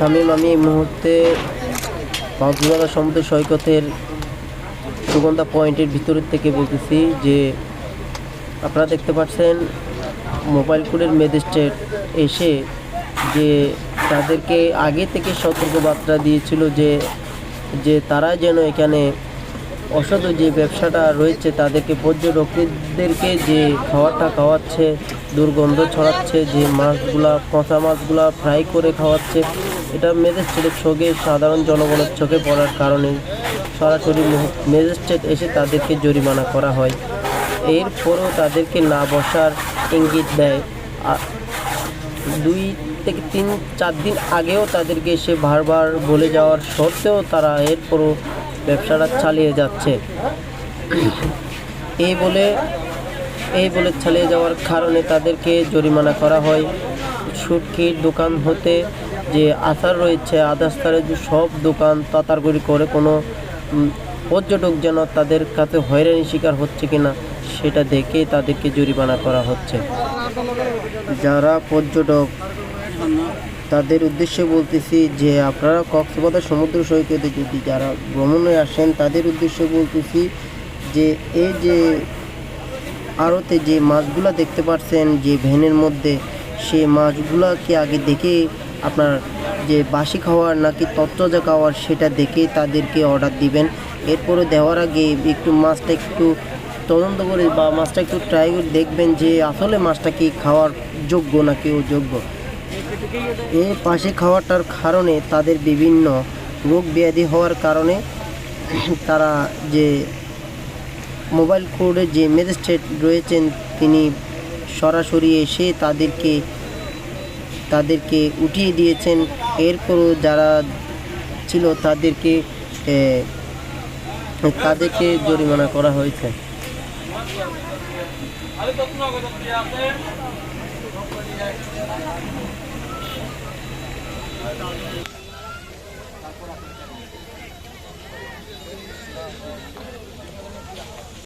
শামীম আমি এই মুহূর্তে কক্সবাজার সমুদ্র সৈকতের সুগন্ধা পয়েন্টের ভিতরের থেকে বলতেছি যে আপনারা দেখতে পাচ্ছেন মোবাইল কোডের ম্যাজিস্ট্রেট এসে যে তাদেরকে আগে থেকে সতর্কবার্তা দিয়েছিল যে যে তারা যেন এখানে অসাধু যে ব্যবসাটা রয়েছে তাদেরকে পর্যটকদেরকে যে খাওয়াটা খাওয়াচ্ছে দুর্গন্ধ ছড়াচ্ছে, যে মাছগুলা পচা মাছগুলা ফ্রাই করে খাওয়াচ্ছে, এটা ম্যাজিস্ট্রেটের চোখে সাধারণ জনগণের চোখে পড়ার কারণে সরাসরি ম্যাজিস্ট্রেট এসে তাদেরকে জরিমানা করা হয়। এরপরও তাদেরকে না বসার ইঙ্গিত দেয়। দুই থেকে তিন, চার দিন আগেও তাদেরকে এসে বারবার বলে যাওয়ার সত্ত্বেও তারা এরপরও ব্যবসাটা চালিয়ে যাচ্ছে। এই বলে এই বলে চালিয়ে যাওয়ার কারণে তাদেরকে জরিমানা করা হয়। সুটকির দোকান হতে যে আচার রয়েছে আদাস্তারের যে সব দোকান তাতারগুড়ি করে কোনো পর্যটক যেন তাদের কাছে হয়রানি শিকার হচ্ছে কিনা, সেটা দেখে তাদেরকে জরিমানা করা হচ্ছে। যারা পর্যটক, তাদের উদ্দেশ্যে বলতেছি যে আপনারা কক্সবাজার সমুদ্র সৈকতে যদি যারা ভ্রমণে আসেন, তাদের উদ্দেশ্যে বলতেছি যে এই যে আড়তে যে মাছগুলা দেখতে পাচ্ছেন যে ভ্যানের মধ্যে, সেই মাছগুলাকে আগে দেখে আপনার যে বাসি খাওয়ার নাকি তত্ত্বজা খাওয়ার সেটা দেখে তাদেরকে অর্ডার দিবেন। এরপরে দেওয়ার আগে একটু মাছটা একটু তদন্ত করে বা মাছটা একটু ট্রাই করে দেখবেন যে আসলে মাছটা কি খাওয়ার যোগ্য নাকি অযোগ্য। এই পাশে খাওয়াটার কারণে তাদের বিভিন্ন রোগ ব্যাধি হওয়ার কারণে তারা যে মোবাইল কোর্টে যে ম্যাজিস্ট্রেট রয়েছেন, তিনি সরাসরি এসে তাদেরকে তাদেরকে উঠিয়ে দিয়েছেন। এরপরও যারা ছিল, তাদেরকে তাদেরকে জরিমানা করা হয়েছে।